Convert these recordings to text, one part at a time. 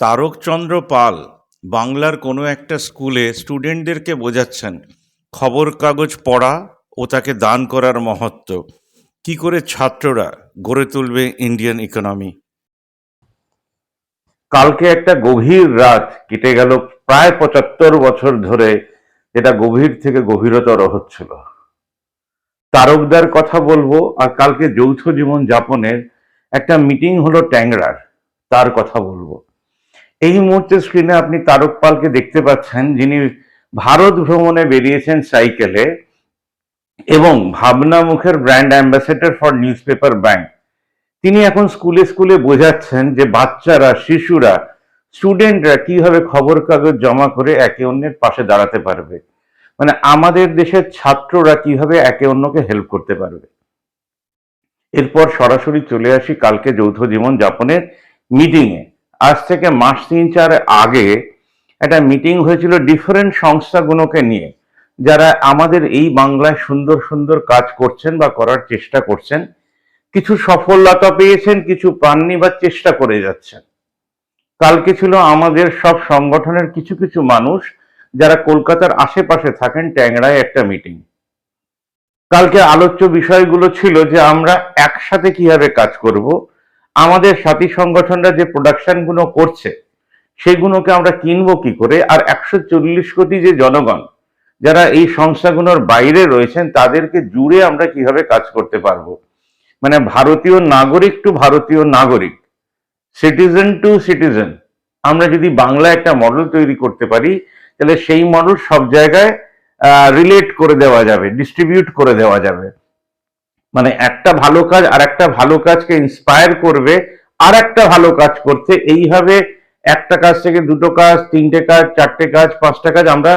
তারকচন্দ্র পাল বাংলার কোনো একটা স্কুলে স্টুডেন্টদেরকে বোঝাচ্ছেন খবর কাগজ পড়া ও তাকে দান করার মহত্ব। কি করে ছাত্ররা গড়ে তুলবে ইন্ডিয়ান ইকোনমি? কালকে একটা গভীর রাত কেটে গেল প্রায় পঁচাত্তর বছর ধরে, যেটা গভীর থেকে গভীরতর হচ্ছিল। তারকদার কথা বলব আর কালকে যৌথ জীবন যাপনের একটা মিটিং হলো ট্যাংরার, তার কথা বলব। এই মুহূর্তে স্ক্রিনে আপনি তারক পালকে দেখতে পাচ্ছেন, যিনি ভারত ভ্রমণে বেরিয়েছেন সাইকেলে এবং ভাবনা মুখের brand ambassador for newspaper bank তিনি এখন স্কুলে স্কুলে বোঝাচ্ছেন যে বাচ্চারা, শিশুরা স্টুডেন্টরা কীভাবে খবর কাগজ জমা করে একে অন্যের পাশে দাঁড়াতে পারবে? মানে আমাদের দেশের ছাত্ররা কীভাবে একে অন্যকে হেল্প করতে পারবে? এরপর সরাসরি চলে আসি কালকে যৌথ জীবন যাপনের মিটিংয়ে আজ থেকে মাস তিন, চার আগে একটা মিটিং হয়েছিল ডিফারেন্ট সংস্থাগুলোকে নিয়ে, যারা আমাদের এই বাংলায় সুন্দর সুন্দর কাজ করছেন বা করার চেষ্টা করছেন, কিছু সফলতা পেয়েছেন, কিছু পাননি বা চেষ্টা করে যাচ্ছেন। কালকে ছিল আমাদের সব সংগঠনের কিছু কিছু মানুষ যারা কলকাতার আশেপাশে থাকেন, ট্যাংরায় একটা মিটিং। কালকে আলোচ্য বিষয়গুলো ছিল যে আমরা একসাথে কীভাবে কাজ করব আমাদের সাথী সংগঠনরা যে প্রোডাকশনগুলো করছে, সেগুলোকে আমরা কিনবো কি করে? আর একশো চল্লিশ কোটি যে জনগণ, যারা এই সংস্থাগুলোর বাইরে রয়েছেন, তাদেরকে জুড়ে আমরা কীভাবে কাজ করতে পারব? মানে ভারতীয় নাগরিক টু ভারতীয় নাগরিক সিটিজেন টু সিটিজেন আমরা যদি বাংলা একটা মডেল তৈরি করতে পারি, তাহলে সেই মডেল সব জায়গায় রিলেট করে দেওয়া যাবে ডিস্ট্রিবিউট করে দেওয়া যাবে। মানে একটা ভালো কাজ আর একটা ভালো কাজকে ইন্সপায়ার করবে, আর একটা ভালো কাজ করতে এইভাবে একটা কাজ থেকে দুটো কাজ, তিনটে কাজ, চারটে কাজ, পাঁচটা কাজ আমরা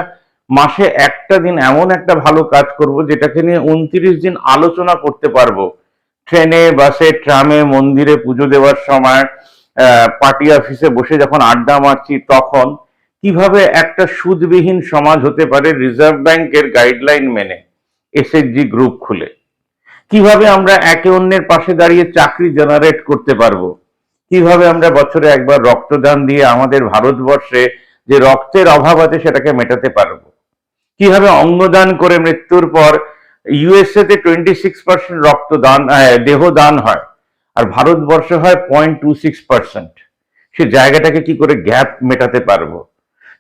মাসে একটা দিন এমন একটা ভালো কাজ করব যেটাকে নিয়ে উনত্রিশ দিন আলোচনা করতে পারব। ট্রেনে, বাসে, ট্রামে, মন্দিরে পুজো দেওয়ার সময় পার্টি অফিসে বসে যখন আড্ডা মারছি তখন কীভাবে একটা সুদবিহীন সমাজ হতে পারে রিজার্ভ ব্যাংকের গাইডলাইন মেনে? এসএসজি গ্রুপ খুলে। কীভাবে আমরা একে অন্যের পাশে দাঁড়িয়ে চাকরি জেনারেট করতে পারব? কীভাবে আমরা বছরে একবার রক্তদান দিয়ে আমাদের ভারতবর্ষে যে রক্তের অভাব আছে সেটাকে মেটাতে পারব? কীভাবে অঙ্গদান করে মৃত্যুর পর ইউএসএ তে টোয়েন্টি সিক্স পার্সেন্ট রক্তদান দেহদান হয় আর ভারতবর্ষে হয় পয়েন্ট টু সিক্স পার্সেন্ট সে জায়গাটাকে কি করে গ্যাপ মেটাতে পারব?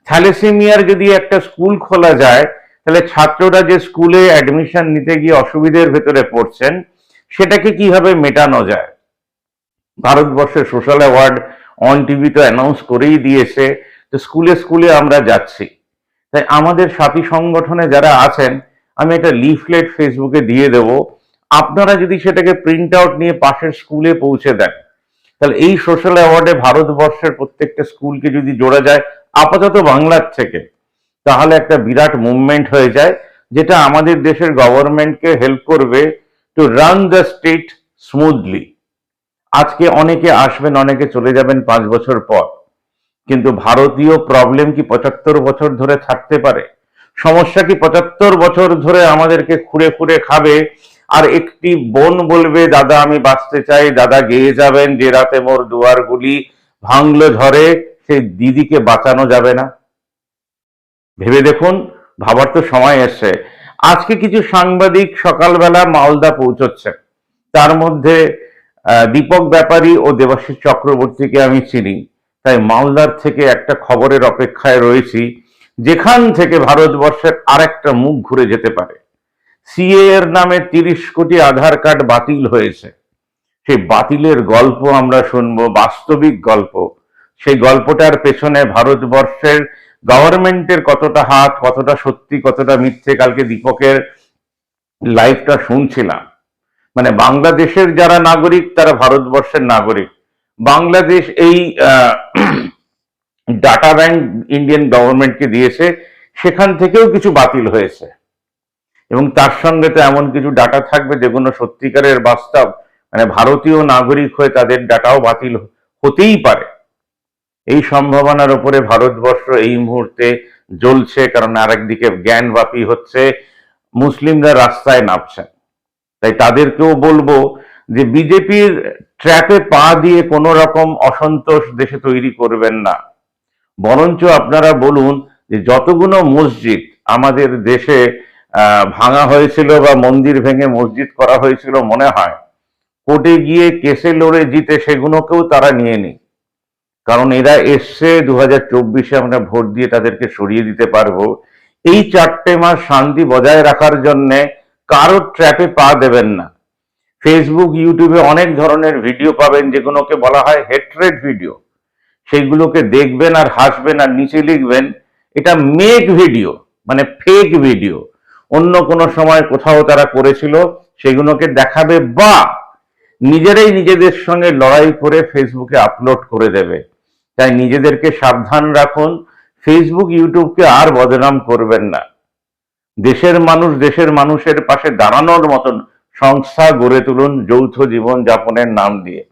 থ্যালেসেমিয়ার যদি একটা স্কুল খোলা যায় তাহলে ছাত্ররা যে স্কুলে অ্যাডমিশন নিতে গিয়ে অসুবিধের ভেতরে পড়ছেন, সেটাকে কীভাবে মেটানো যায়? ভারতবর্ষের সোশ্যাল অ্যাওয়ার্ড অন টিভি তো অ্যানাউন্স করেই দিয়েছে তো স্কুলে স্কুলে আমরা যাচ্ছি। তাই আমাদের সাথী সংগঠনে যারা আছেন, আমি একটা লিফলেট ফেসবুকে দিয়ে দেব। আপনারা যদি সেটাকে প্রিন্ট আউট নিয়ে পাশের স্কুলে পৌঁছে দেন, তাহলে এই সোশ্যাল অ্যাওয়ার্ডে ভারতবর্ষের প্রত্যেকটা স্কুলকে যদি জোড়া যায়, আপাতত বাংলার থেকে। তাহলে একটা বিরাট মুভমেন্ট হয়ে যায়, যেটা আমাদের দেশের গভর্নমেন্টকে হেল্প করবে to run the state smoothly আজকে অনেকে আসবেন, অনেকে চলে যাবেন পাঁচ বছর পর। কিন্তু ভারতীয় প্রবলেম কি পঁচাত্তর বছর ধরে থাকতে পারে? সমস্যা কি পঁচাত্তর বছর ধরে আমাদেরকে খুঁড়ে খুঁড়ে খাবে? আর একটি বোন বলবে, দাদা, আমি বাঁচতে চাই, দাদা গেয়ে যাবেন, যে রাতে মোর দুয়ারগুলি ভাঙলো ঝড়ে, সেই দিদিকে বাঁচানো যাবে না। ভেবে দেখুন, ভাবার তো সময় এসছে। আজকে কিছু সাংবাদিক সকালবেলা মালদা পৌঁছচ্ছে তার মধ্যে দীপক ব্যাপারী ও দেবাশিস চক্রবর্তীকে আমি চিনি। তাই মালদার থেকে একটা খবরের অপেক্ষায় রয়েছি, যেখান থেকে ভারতবর্ষের আরেকটা মুখ ঘুরে যেতে পারে। সিএ এর নামে তিরিশ কোটি আধার কার্ড বাতিল হয়েছে। সেই বাতিলের গল্প আমরা শুনব, বাস্তবিক গল্প। সেই গল্পটার পেছনে ভারতবর্ষের গভর্নমেন্টের কতটা হাত, কতটা সত্যি, কতটা মিথ্যে কালকে দীপকের লাইভটা শুনছিলাম। মানে বাংলাদেশের যারা নাগরিক, তারা ভারতবর্ষের নাগরিক। বাংলাদেশ এই ডাটা ব্যাংক ইন্ডিয়ান গভর্নমেন্টকে দিয়েছে, সেখান থেকেও কিছু বাতিল হয়েছে। এবং তার সঙ্গে তো এমন কিছু ডাটা থাকবে যেগুলো সত্যিকারের বাস্তব। মানে ভারতীয় নাগরিক হয়ে তাদের ডাটাও বাতিল হতেই পারে। এই সম্ভাবনার উপরে ভারতবর্ষ এই মুহূর্তে জ্বলছে, কারণ আরেকদিকে জ্ঞানব্যাপী হচ্ছে, মুসলিমরা রাস্তায় নামছেন। তাই তাদেরকেও বলব যে বিজেপির ট্র্যাপে পা দিয়ে কোনো রকম অসন্তোষ দেশে তৈরি করবেন না। বরঞ্চ আপনারা বলুন যে যতগুলো মসজিদ আমাদের দেশে ভাঙা হয়েছিল বা মন্দির ভেঙে মসজিদ করা হয়েছিল মনে হয়, কোর্টে গিয়ে কেসে লড়ে জিতে সেগুলোকেও তারা নিয়ে নি কারণ এরা এসছে দু হাজার চব্বিশে আমরা ভোট দিয়ে তাদেরকে সরিয়ে দিতে পারব। এই চারটে মাস শান্তি বজায় রাখার জন্য কারও ট্র্যাপে পা দেবেন না। ফেসবুক ইউটিউবে অনেক ধরনের ভিডিও পাবেন, যেগুলোকে বলা হয় হেট্রেড ভিডিও সেইগুলোকে দেখবেন আর হাসবেন আর নিচে লিখবেন, এটা মেক ভিডিও মানে ফেক ভিডিও অন্য কোনো সময় কোথাও তারা করেছিল, সেগুলোকে দেখাবে বা নিজেরাই নিজেদের সঙ্গে লড়াই করে ফেসবুকে আপলোড করে দেবে। তাই নিজেদেরকে সাবধান রাখুন। ফেসবুক ইউটিউবকে আর বদনাম করবেন না। দেশের মানুষ দেশের মানুষের পাশে দাঁড়ানোর মতন সংস্থা গড়ে তুলুন যৌথ জীবন যাপনের নাম দিয়ে।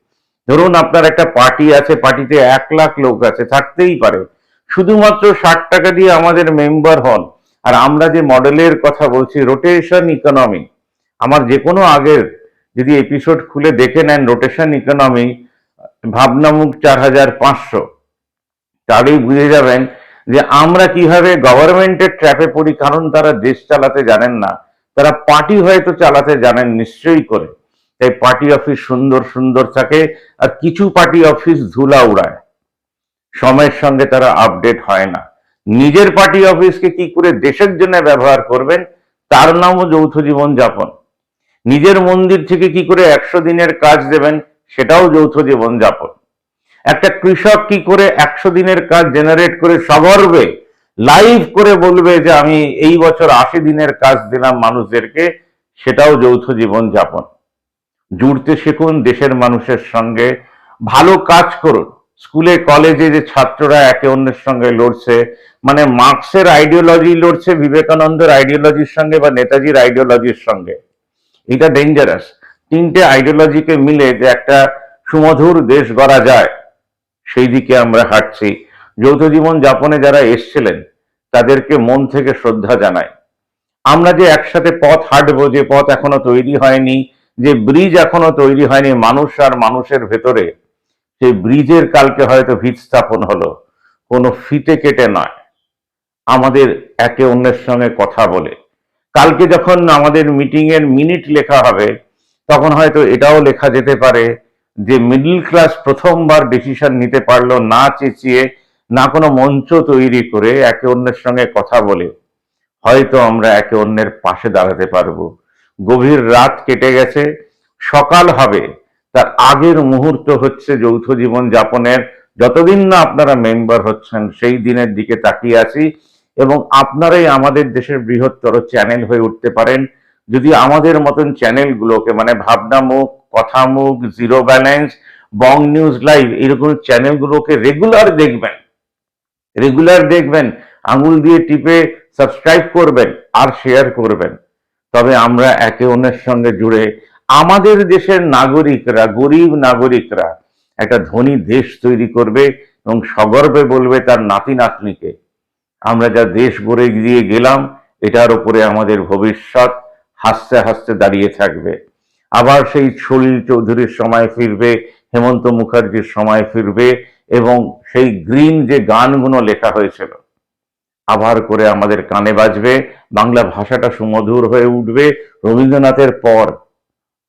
ধরুন আপনার একটা পার্টি আছে পার্টিতে এক লাখ লোক আছে, থাকতেই পারে। শুধুমাত্র ষাট টাকা দিয়ে আমাদের মেম্বার হন। আর আমরা যে মডেলের কথা বলছি রোটেশন ইকোনমি আমার যে কোনো আগের যদি এপিসোড খুলে দেখে নেন রোটেশন ইকোনমি ভাবনামুখ চার হাজার পাঁচশো। তাহলেই বুঝে যাবেন যে আমরা কীভাবে গভর্নমেন্টের ট্র্যাপে পড়ি, কারণ তারা দেশ চালাতে জানেন না। তারা পার্টি হয়তো চালাতে জানেন নিশ্চয়ই করে। তাই পার্টি অফিস সুন্দর সুন্দর থাকে আর কিছু পার্টি অফিস ধুলা উড়ায়। সময়ের সঙ্গে তারা আপডেট হয় না। নিজের পার্টি অফিসকে কি করে দেশের জন্য ব্যবহার করবেন? তার নামও যৌথ জীবন যাপন। নিজের মন্দির থেকে কি করে একশো দিনের কাজ দেবেন, সেটাও যৌথ জীবন যাপন। একটা কৃষক কি করে একশো দিনের কাজ জেনারেট করে সগর্বে লাইভ করে বলবে যে আমি এই বছর আশি দিনের কাজ দিলাম মানুষদেরকে, সেটাও যৌথ জীবন যাপন জুড়তে শিখুন দেশের মানুষের সঙ্গে, ভালো কাজ করুন। স্কুলে, কলেজে যে ছাত্ররা একে অন্যের সঙ্গে লড়ছে মানে মার্কসের আইডিওলজি লড়ছে, বিবেকানন্দের আইডিওলজির সঙ্গে বা নেতাজির আইডিওলজির সঙ্গে। এটা ডেঞ্জারাস তিনটে আইডিওলজিকে মিলে যে একটা সুমধুর দেশ গড়া যায়। সেই দিকে আমরা হাঁটছি। যৌথ জীবন যাপনে যারা এসছিলেন, তাদেরকে মন থেকে শ্রদ্ধা জানাই। আমরা যে একসাথে পথ হাঁটবো, যে পথ এখনও তৈরি হয়নি, যে ব্রিজ এখনও তৈরি হয়নি মানুষ আর মানুষের ভেতরে, সেই ব্রিজের কালকে হয়তো ভিত স্থাপন হলো। কোনো ফিতে কেটে নয়। আমাদের একে অন্যের সঙ্গে কথা বলে। কালকে যখন আমাদের মিটিং এর মিনিট লেখা হবে, তখন হয়তো এটাও লেখা যেতে পারে যে মিডল ক্লাস প্রথমবার ডিসিশন নিতে পারল না চেঁচিয়ে, না কোনো মঞ্চ তৈরি করে একে অন্যের সঙ্গে কথা বলে, হয়তো আমরা একে অন্যের পাশে দাঁড়াতে পারব। গভীর রাত কেটে গেছে, সকাল হবে, তার আগের মুহূর্ত হচ্ছে যৌথ জীবন যাপনের। যতদিন না আপনারা মেম্বার হচ্ছেন, সেই দিনের দিকে তাকিয়ে আছি এবং আপনারাই আমাদের দেশের বৃহত্তর চ্যানেল হয়ে উঠতে পারেন। যদি আমাদের মতন চ্যানেলগুলোকে মানে Bhabnamukh Kathamukh zero balance Bong news live এরকম চ্যানেলগুলোকে রেগুলার দেখবেন। রেগুলার দেখবেন, আঙুল দিয়ে টিপে সাবস্ক্রাইব করবেন আর শেয়ার করবেন। তবে আমরা একে অন্যের সঙ্গে জুড়ে আমাদের দেশের নাগরিকরা, গরিব নাগরিকরা একটা ধনী দেশ তৈরি করবে এবং সগর্বে বলবে তার নাতি নাতনিকে, আমরা যা দেশ গড়ে দিয়ে গেলাম, এটার উপরে আমাদের ভবিষ্যৎ হাসতে হাসতে দাঁড়িয়ে থাকবে। আবার সেই সলিল চৌধুরীর সময় ফিরবে, হেমন্ত মুখার্জির সময় ফিরবে এবং সেই গ্রিন যে গানগুলো লেখা হয়েছিল আবার করে আমাদের কানে বাজবে, বাংলা ভাষাটা সুমধুর হয়ে উঠবে, রবীন্দ্রনাথের পর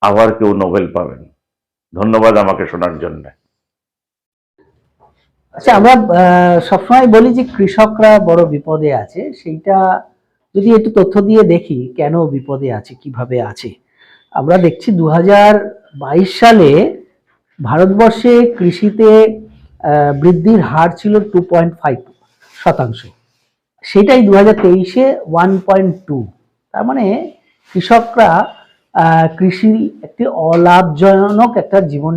আবার কেউ নোবেল পাবেন। ধন্যবাদ আমাকে শোনার জন্য। আচ্ছা আমরা সবসময় বলি যে কৃষকরা বড় বিপদে আছে, সেইটা যদি একটু তথ্য দিয়ে দেখি কেন বিপদে আছে, কীভাবে আছে। আমরা দেখছি দু হাজার বাইশ সালে ভারতবর্ষে কৃষিতে বৃদ্ধির হার ছিল টু পয়েন্ট ফাইভ শতাংশ। সেটাই দু হাজার তেইশে ওয়ান পয়েন্ট টু তার মানে কৃষকরা কৃষি একটি অলাভজনক একটা জীবন,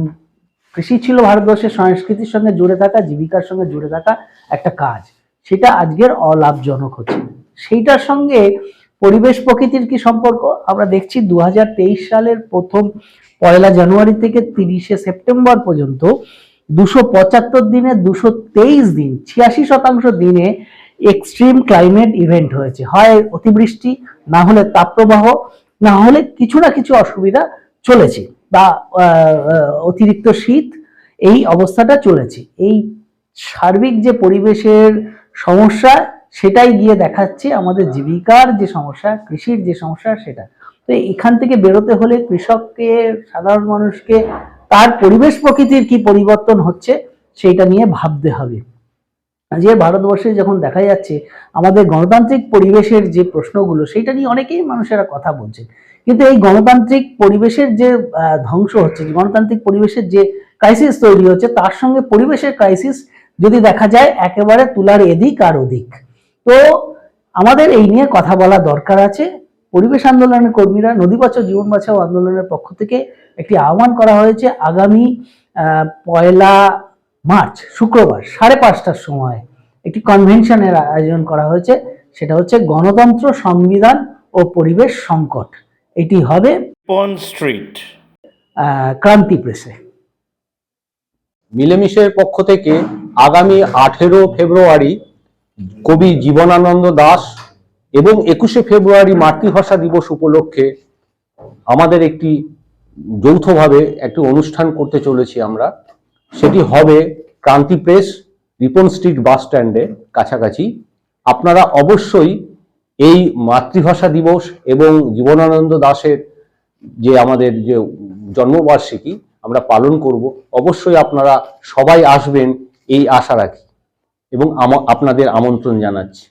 কৃষি ছিল ভারতবর্ষের সংস্কৃতির সঙ্গে জুড়ে থাকা, জীবিকার সঙ্গে জুড়ে থাকা একটা কাজ। সেটা আজকের অলাভজনক হচ্ছে। সেইটার সঙ্গে পরিবেশ প্রকৃতির কি সম্পর্ক? আমরা দেখছি দু হাজার তেইশ সালের প্রথম পয়লা জানুয়ারি থেকে তিরিশে সেপ্টেম্বর পর্যন্ত দুশো পঁচাত্তর দিনে দুশো তেইশ দিন, ছিয়াশি শতাংশ দিনে এক্সট্রিম ক্লাইমেট ইভেন্ট হয়েছে। হয় অতিবৃষ্টি, না হলে তাপপ্রবাহ, না হলে কিছু না কিছু অসুবিধা চলেছে বা অতিরিক্ত শীত, এই অবস্থাটা চলেছে। এই সার্বিক যে পরিবেশের সমস্যা সেটাই গিয়ে দেখাচ্ছে আমাদের জীবিকার যে সমস্যা, কৃষির যে সমস্যা, সেটা। তো এখান থেকে বেরোতে হলে কৃষককে, সাধারণ মানুষকে, তার পরিবেশ প্রকৃতির কি পরিবর্তন হচ্ছে, সেইটা নিয়ে ভাবতে হবে। যে ভারতবর্ষে যখন দেখা যাচ্ছে, আমাদের গণতান্ত্রিক পরিবেশের যে প্রশ্নগুলো, সেইটা নিয়ে অনেকেই মানুষেরা কথা বলছে। কিন্তু এই গণতান্ত্রিক পরিবেশের যে ধ্বংস হচ্ছে গণতান্ত্রিক পরিবেশের যে ক্রাইসিস তৈরি হচ্ছে, তার সঙ্গে পরিবেশের ক্রাইসিস যদি দেখা যায়, একেবারে তুলার এদিক আর ওদিক। তো আমাদের এই নিয়ে কথা বলা দরকার আছে। পরিবেশ আন্দোলনের কর্মীরা নদী বাঁচাও জীবন বাঁচাও আন্দোলনের পক্ষ থেকে একটি আহ্বান করা হয়েছে আগামী পয়লা মার্চ শুক্রবার সাড়ে পাঁচটার সময় একটি কনভেনশনের আয়োজন করা হয়েছে। সেটা হচ্ছে গণতন্ত্র সংবিধান ও পরিবেশ সংকট। এটি হবে পন স্ট্রিট আহ, ক্রান্তি প্রেসে। মিলেমিশের পক্ষ থেকে আগামী আঠেরো ফেব্রুয়ারি কবি জীবনানন্দ দাস এবং একুশে ফেব্রুয়ারি মাতৃভাষা দিবস উপলক্ষে আমাদের একটি যৌথভাবে একটি অনুষ্ঠান করতে চলেছি আমরা। সেটি হবে Kranti press, Ripon street bus স্ট্যান্ডে কাছাকাছি। আপনারা অবশ্যই এই মাতৃভাষা দিবস এবং জীবনানন্দ দাশের যে আমাদের যে জন্মবার্ষিকী আমরা পালন করব। অবশ্যই আপনারা সবাই আসবেন, এই আশা রাখি। এবং আপনাদের আমন্ত্রণ জানাচ্ছি।